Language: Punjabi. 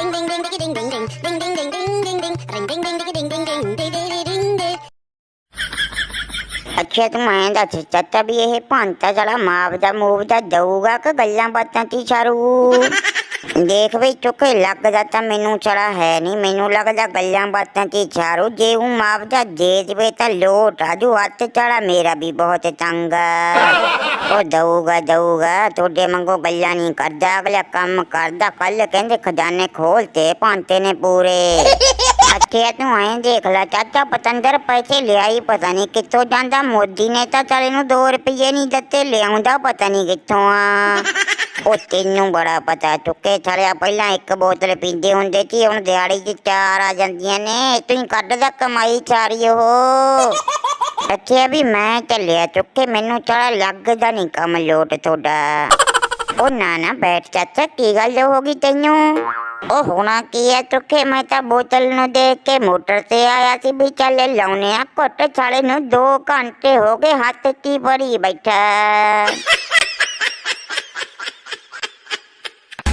Ding ding ding ding ding ding ding ding ding ding ding ding ding ring ding ding ding ding ding ding ding ding ding ding ਅੱਛਾ ਤੂੰ ਐਂ ਦੱਸ ਚਾਚਾ ਵੀ ਇਹ ਭਾਂਤਾ ਜਿਹੜਾ ਮਾਵਦਾ ਮੂਵਦਾ ਦਊਗਾ ਕਿ ਗੱਲਾਂ ਬਾਤਾਂ ਤੀ ਛਾਰੂ ਦੇਖ ਬਈ, ਚੁੱਕੇ ਲੱਗਦਾ ਤਾਂ ਮੈਨੂੰ ਚੜਾ ਹੈ ਨਹੀਂ। ਮੈਨੂੰ ਲੱਗਦਾ ਗੱਲਾਂ ਬਾਤਾਂ ਤੀ ਛਾਰੂ ਜੇ ਉਹ ਮਾਵਦਾ ਦੇ ਦੇਵੇ ਤਾਂ ਲੋਟ ਆਜੂ ਹੱਥ ਚੜਾ ਮੇਰਾ ਵੀ ਬਹੁਤ ਤੰਗ ਉਹ ਦਊਗਾ ਦਊਗਾ। ਤੁਹਾਡੇ ਮੰਗੋ ਗੱਲਾਂ ਨਹੀਂ ਕਰਦਾ। ਅਗਲਾ ਕੰਮ ਕਰਦਾ। ਕੱਲ ਕਹਿੰਦੇ ਖਜ਼ਾਨੇ ਖੋਲਤੇ ਭਾਂਤੇ ਨੇ ਪੂਰੇ। ਅੱਛੇ, ਤੂੰ ਐਂ ਦੇਖ ਲੈ। ਚਾਚਾ ਪਤੰਦਰ ਪੈਸੇ ਲਿਆਈ, ਪਤਾ ਨਹੀਂ ਕਿੱਥੋਂ ਜਾਂਦਾ। ਮੋਦੀ ਨੇ ਤਾਂ ਚਲੇ ਨੂੰ 2 ਰੁਪਏ ਨਹੀਂ ਦਿੱਤੇ। ਲਿਆਉਂਦਾ ਪਤਾ ਨਹੀਂ ਕਿੱਥੋਂ ਆ। ਉਹ ਤੈਨੂੰ ਬੜਾ ਪਤਾ, ਚੁੱਕੇ ਛੜਿਆ ਪਹਿਲਾਂ ਇੱਕ ਬੋਤਲ ਪੀਂਦੇ ਹੁੰਦੇ ਸੀ, ਹੁਣ ਦਿਹਾੜੀ 'ਚ ਚਾਰ ਆ ਜਾਂਦੀਆਂ ਨੇ ਤੂੰ ਕੱਢਦਾ ਕਮਾਈ ਚਾਰੀ ਉਹ। ਅੱਛਾ ਵੀ ਮੈਂ ਚੱਲਿਆ ਚੁੱਕੇ, ਮੈਨੂੰ ਚੜਾ ਲੱਗਦਾ ਨਹੀਂ ਕੰਮ ਲੋਟ ਤੁਹਾਡਾ। ਉਹ ਨਾ ਨਾ ਬੈਠ ਚਾਚਾ, ਕੀ ਗੱਲ ਹੋ ਗਈ ਤੈਨੂੰ? ਉਹ ਹੋਣਾ ਕੀ ਹੈ ਚੁੱਕੇ, ਮੈਂ ਤਾਂ ਬੋਤਲ ਨੂੰ ਦੇਖ ਕੇ ਮੋਟਰ ਤੇ ਆਇਆ ਸੀ ਵੀ ਚੱਲ ਲਾਉਨੇ ਆ, ਘੁੱਟ ਛਾਲੇ ਨੂੰ 2 ਘੰਟੇ ਹੋ ਗਏ, ਹੱਥ ਕੀ ਭਰੀ ਬੈਠਾ।